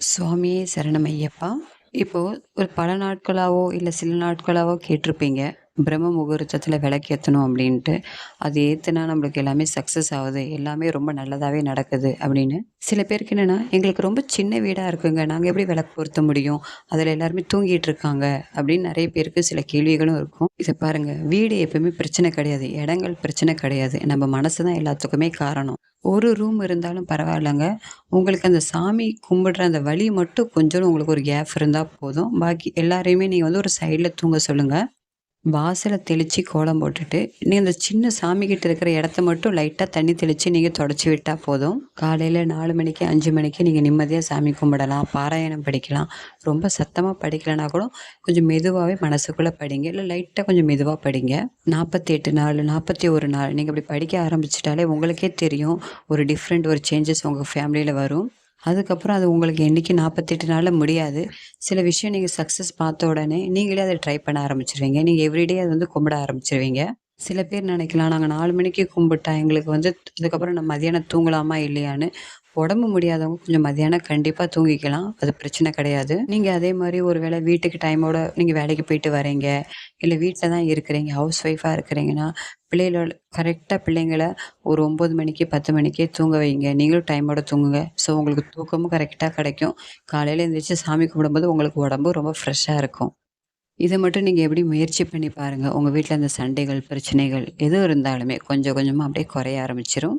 சுவாமியே சரணம் ஐயப்பா இப்போது ஒரு பல நாட்களாகவோ இல்லை சில நாட்களாகவோ கேட்டிருப்பீங்க. பிரம்ம முகூர்த்தத்தில் விளக்கேற்றணும் அப்படின்ட்டு அது ஏற்றுனா நம்மளுக்கு எல்லாமே சக்ஸஸ் ஆகுது. எல்லாமே ரொம்ப நல்லதாகவே நடக்குது அப்படின்னு. சில பேருக்கு என்னென்னா எங்களுக்கு ரொம்ப சின்ன வீடாக இருக்குங்க. நாங்கள் எப்படி விளக்கு பொருத்த முடியும்? அதில் எல்லாருமே தூங்கிட்டு இருக்காங்க அப்படின்னு நிறைய பேருக்கு சில கேள்விகளும் இருக்கும். இதை பாருங்கள் வீடு எப்பவுமே பிரச்சனை கிடையாது. இடங்கள் பிரச்சனை கிடையாது. நம்ம மனசு தான் எல்லாத்துக்குமே காரணம். ஒரு ரூம் இருந்தாலும் பரவாயில்லைங்க. உங்களுக்கு அந்த சாமி கும்பிடுற அந்த வழி மட்டும் கொஞ்சம் உங்களுக்கு ஒரு கேப் இருந்தால் போதும். பாக்கி எல்லாரையுமே நீங்கள் வந்து ஒரு சைடில் தூங்க சொல்லுங்கள் வாசலை தெளித்து கோலம் போட்டுட்டு நீங்கள் அந்த சின்ன சாமிக்கிட்ட இருக்கிற இடத்த மட்டும் லைட்டாக தண்ணி தெளித்து நீங்கள் தொடச்சி விட்டால் போதும். காலையில் நாலு மணிக்கு அஞ்சு மணிக்கு நீங்கள் நிம்மதியாக சாமி கும்பிடலாம் பாராயணம் படிக்கலாம். ரொம்ப சத்தமாக படிக்கலைன்னா கூட கொஞ்சம் மெதுவாகவே மனசுக்குள்ளே படிங்க. இல்லை லைட்டாக கொஞ்சம் மெதுவாக படிங்க. நாற்பத்தி எட்டு நாள் நாற்பத்தி ஒரு நாள் நீங்கள் இப்படி படிக்க ஆரம்பிச்சிட்டாலே உங்களுக்கே தெரியும். ஒரு டிஃப்ரெண்ட் ஒரு சேஞ்சஸ் உங்கள் ஃபேமிலியில் வரும். அதுக்கப்புறம் அது உங்களுக்கு என்றைக்கு நாற்பத்தெட்டு நாளில் முடியாது. சில விஷயம் நீங்கள் சக்ஸஸ் பார்த்த உடனே நீங்களே அதை ட்ரை பண்ண ஆரம்பிச்சிருவீங்க. நீங்கள் எவ்ரிடே அதை வந்து கும்பிட ஆரம்பிச்சிருவீங்க. சில பேர் நினைக்கலாம் நாங்கள் நாலு மணிக்கு கும்பிட்டா எங்களுக்கு வந்து அதுக்கப்புறம் நம்ம மதியானம் தூங்கலாமா இல்லையான்னு. உடம்பு முடியாதவங்க கொஞ்சம் மதியானம் கண்டிப்பாக தூங்கிக்கலாம். அது பிரச்சனை கிடையாது. நீங்கள் அதே மாதிரி ஒரு வேளை வீட்டுக்கு டைமோட நீங்கள் வேலைக்கு போயிட்டு வரீங்க இல்லை வீட்டில் தான் இருக்கிறீங்க ஹவுஸ் ஒய்ஃபாக இருக்கிறீங்கன்னா பிள்ளைகளோட கரெக்டாக பிள்ளைங்களை ஒரு ஒம்பது மணிக்கு பத்து மணிக்கே தூங்க வைங்க. நீங்களும் டைமோட தூங்குங்க. ஸோ உங்களுக்கு தூக்கமும் கரெக்டாக கிடைக்கும். காலையில் எழுந்திரிச்சு சாமி கும்பிடும்போது உங்களுக்கு உடம்பு ரொம்ப ஃப்ரெஷ்ஷாக இருக்கும். இதை மட்டும் நீங்கள் எப்படி முயற்சி பண்ணி பாருங்கள் உங்கள் வீட்டில் அந்த சண்டைகள் பிரச்சனைகள் எது இருந்தாலுமே கொஞ்சம் கொஞ்சமாக அப்படியே குறைய ஆரம்பிச்சிடும்